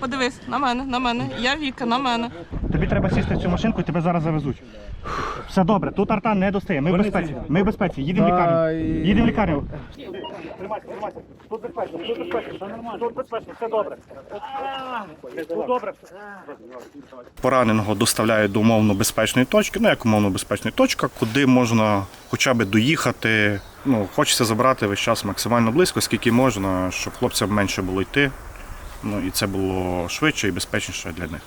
Подивись, на мене, на мене. Я Віка, на мене. Тобі треба сісти в цю машинку і тебе зараз завезуть. Все добре, тут арта не достає. Ми в безпеці. Ми в безпеці. Їдемо в лікарню. Їдемо в лікарню. Тримайся, тримайся. Тут безпечно, тут безпечно. Все нормально. Тут безпечно, все добре. Тут добре. Пораненого доставляють до умовно безпечної точки, ну як умовно безпечна точка, куди можна хоча б доїхати. Ну, хочеться забрати весь час максимально близько, скільки можна, щоб хлопцям менше було йти. Ну і це було швидше і безпечніше для них.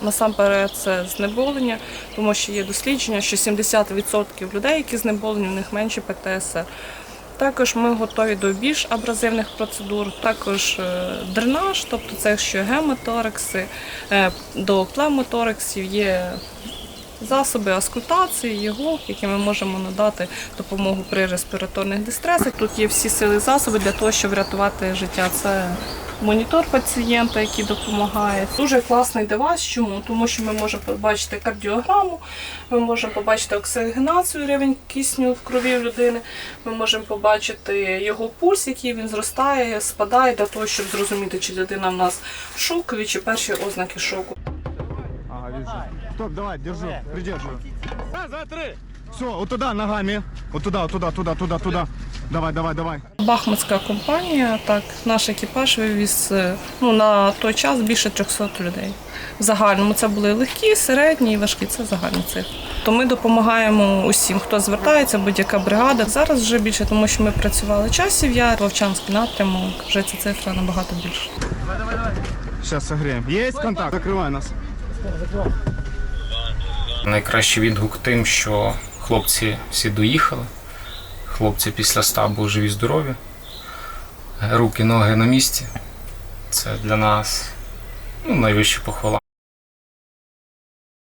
Насамперед це знеболення, тому що є дослідження, що 70% людей, які знеболені, у них менше ПТСР. Також ми готові до більш абразивних процедур, також е, дренаж, тобто це якщо гемоторекси, е, до плевмоторексів є засоби аскультації, єгок, які ми можемо надати допомогу при респіраторних дистресах. Тут є всі сили засоби для того, щоб врятувати життя. Це монітор пацієнта, який допомагає. Дуже класний девайс. Чому? Тому що ми можемо побачити кардіограму, ми можемо побачити оксигенацію, рівень кисню в крові людини. Ми можемо побачити його пульс, який він зростає, спадає для того, щоб зрозуміти, чи людина в нас шокові, чи перші ознаки шоку. Ага, вижу. Стоп, давай, держу, придерживаю. Раз, два, три. Все, вот туда ногами. Вот туда, вот туда, туда, туда, туда. Давай, давай, давай. Бахмутська компанія, так, наш екіпаж вивіз е, ну, на той час більше 300 людей. В загальному це були легкі, середні і важкі, це загальні цифри. То ми допомагаємо усім, хто звертається, будь-яка бригада. Зараз вже більше, тому що ми працювали часів, я Вовчанський напрямок, вже ця цифра набагато більша. Сейчас согреем. Есть контакт? Закрывай нас. Найкращий відгук тим, що хлопці всі доїхали. Хлопці після стабу живі здорові. Руки, ноги на місці. Це для нас ну, найвища похвала.